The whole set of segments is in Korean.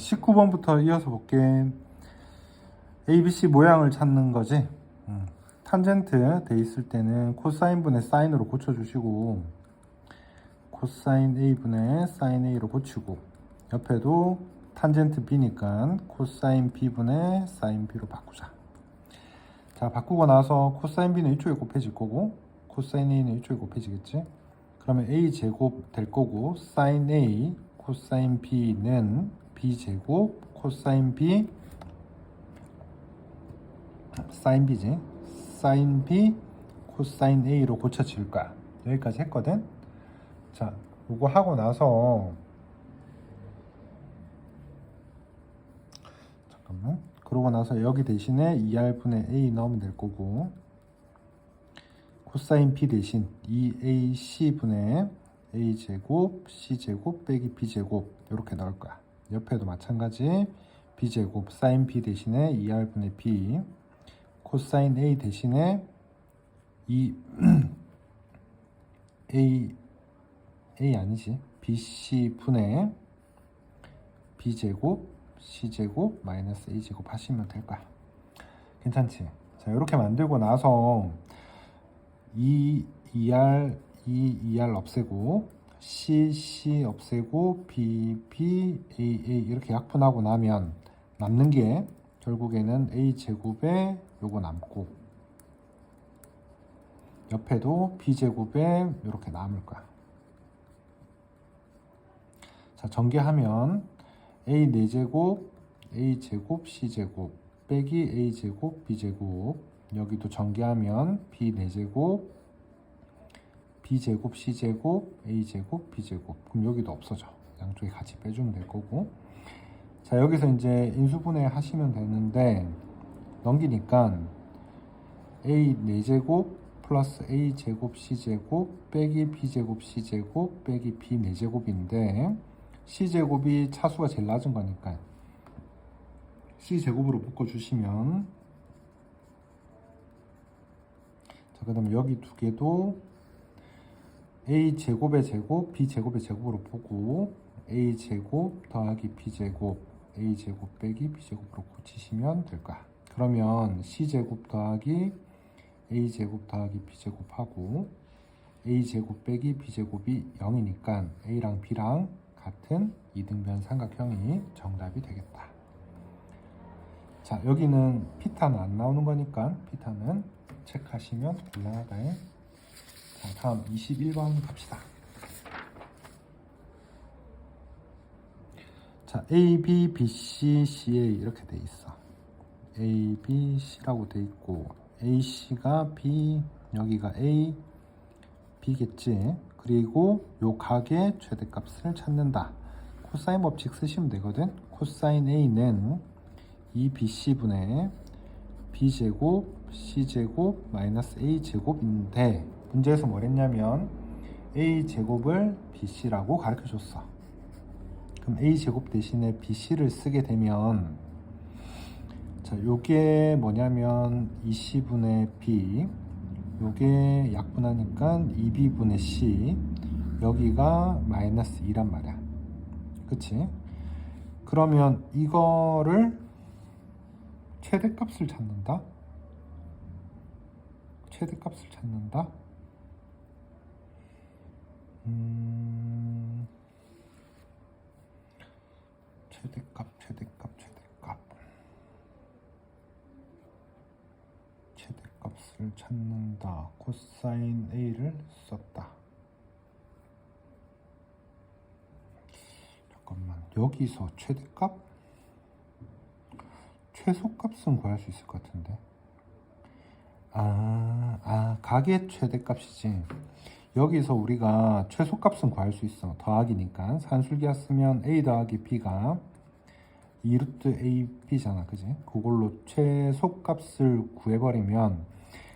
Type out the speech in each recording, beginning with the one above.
19번부터 이어서 볼게. ABC 모양을 찾는 거지. 음, 탄젠트 돼 있을 때는 코사인분의 사인으로 고쳐주시고 코사인 A분의 사인 A로 고치고 옆에도 탄젠트 B니까 코사인 B분의 사인 B로 바꾸자. 자 바꾸고 나서 코사인 B는 이쪽에 곱해질 거고 코사인 A는 이쪽에 곱해지겠지. 그러면 A 제곱 될 거고 사인 A 코사인 B는 B 제곱 코사인 B 사인 B지. 사인 B 코사인 A로 고쳐질 거야 여기까지 했거든. 자 요거 하고 나서 잠깐만. 그러고 나서 여기 대신에 2R분의 A 넣으면 될 거고 코사인 B 대신 2AC분의 A제곱 C제곱 빼기 B제곱 이렇게 넣을 거야 옆에도 마찬가지. B제곱 사인 B 대신에 2R분의 B. 코사인 A 대신에 이 A A 아니지? BC 분의 B제곱 C제곱 마이너스 A제곱 하시면 될 거야 괜찮지? 자 이렇게 만들고 나서 2 2R 2 2R 없애고 C C 없애고 B B A A 이렇게 약분하고 나면 남는 게 결국에는 A 제곱에 요거 남고 옆에도 B 제곱에 이렇게 남을 거야. 자 전개하면 A 4제곱 A 제곱 C 제곱 빼기 A 제곱 B 제곱 여기도 전개하면 B 4제곱 B 제곱 C 제곱 A 제곱 B 제곱. 그럼 여기도 없어져. 양쪽에 같이 빼주면 될 거고. 자 여기서 이제 인수분해 하시면 되는데 넘기니까 A 4제곱 플러스 A 제곱 C 제곱 빼기 B 제곱 C 제곱 빼기 B 4제곱인데 C 제곱이 차수가 제일 낮은 거니까 C 제곱으로 묶어 주시면 자 그다음 여기 두 개도 A 제곱의 제곱 B 제곱의 제곱으로 보고 A 제곱 더하기 B 제곱 A 제곱 빼기 B 제곱으로 고치시면 될 거야. 그러면 C 제곱 더하기 A 제곱 더하기 B 제곱하고 A 제곱 빼기 B 제곱이 0이니까 A랑 B랑 같은 이등변 삼각형이 정답이 되겠다. 자 여기는 피타는 안 나오는 거니까 피타는 체크하시면 곤란하다. 자 다음 21번 갑시다. 자, A, B, B, C, C, A 이렇게 돼 있어. A, B, C라고 돼 있고 A, C가 B, 여기가 A, B겠지. 그리고 요 각의 최대값을 찾는다. 코사인 법칙 쓰시면 되거든. 코사인 A는 2BC분의 B제곱, C제곱, 마이너스 A제곱인데 문제에서 뭐랬냐면 A제곱을 BC라고 가르쳐 줬어. 그럼 a 제곱 대신에 bc를 쓰게 되면 자 요게 뭐냐면 20분의 b 요게 약분하니까 2b분의 c 여기가 마이너스 2란 말이야. 그치? 그러면 이거를 최대값을 찾는다? 최대값을 찾는다 음 최대값, 최대값, 최대값. 최대값을 찾는다. 코사인 A를 썼다. 잠깐만, 여기서 최대값? 최소값은 구할 수 있을 것 같은데. 아, 아, 각의 최대값이지. 여기서 우리가 최소값은 구할 수 있어. 더하기니까. 산술기하 쓰면 A 더하기 B가 2루트 AB잖아. 그지? 그걸로 최소값을 구해버리면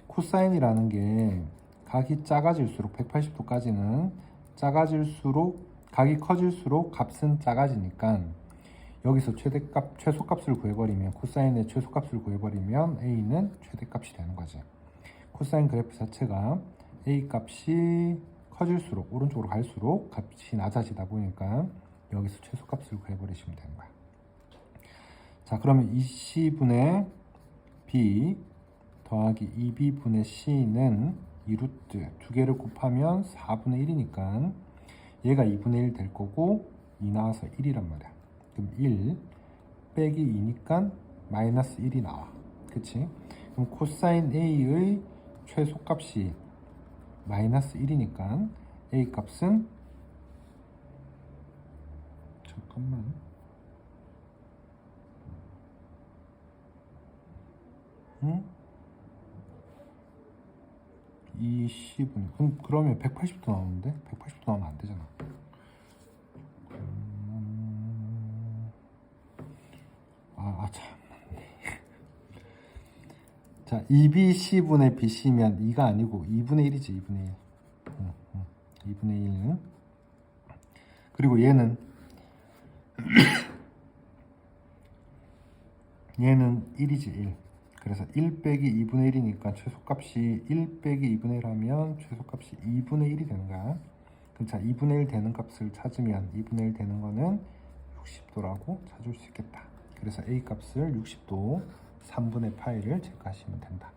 코사인이라는 게 각이 작아질수록 180도까지는 작아질수록 각이 커질수록 값은 작아지니까 여기서 최대값, 최소값을 구해버리면 코사인의 최소값을 구해버리면 A는 최대값이 되는 거지. 코사인 그래프 자체가 A 값이 커질수록 오른쪽으로 갈수록 값이 낮아지다 보니까 여기서 최소값을 구해버리시면 되는 거야. 자, 그러면 20분의 b 더하기 2b분의 c는 2루트 두 개를 곱하면 4분의 1이니까 얘가 2분의 1 될 거고 2 나와서 1이란 말이야. 그럼 1 빼기 2니까 마이너스 1이 나와. 그치? 그럼 코사인 A의 최소값이 마이너스 1이니까 A 값은 잠깐만 응? 20분 그럼 그러면 180도 나오는데 180도 나오면 안 되잖아. 음... 아, 아 참. 자, 2bc분의 bc면 2가 아니고 2분의 1이지 2분의 1. 응, 응. 2분의 1. 그리고 얘는 얘는 1이지 1. 그래서 1 빼기 2분의 1이니까 최소값이 1 빼기 2분의 1 하면 최소값이 2분의 1이 되는 거야. 그럼 자, 2분의 1 되는 값을 찾으면 2분의 1 되는 거는 60도라고 찾을 수 있겠다. 그래서 A 값을 60도 3분의 파이를 체크하시면 된다.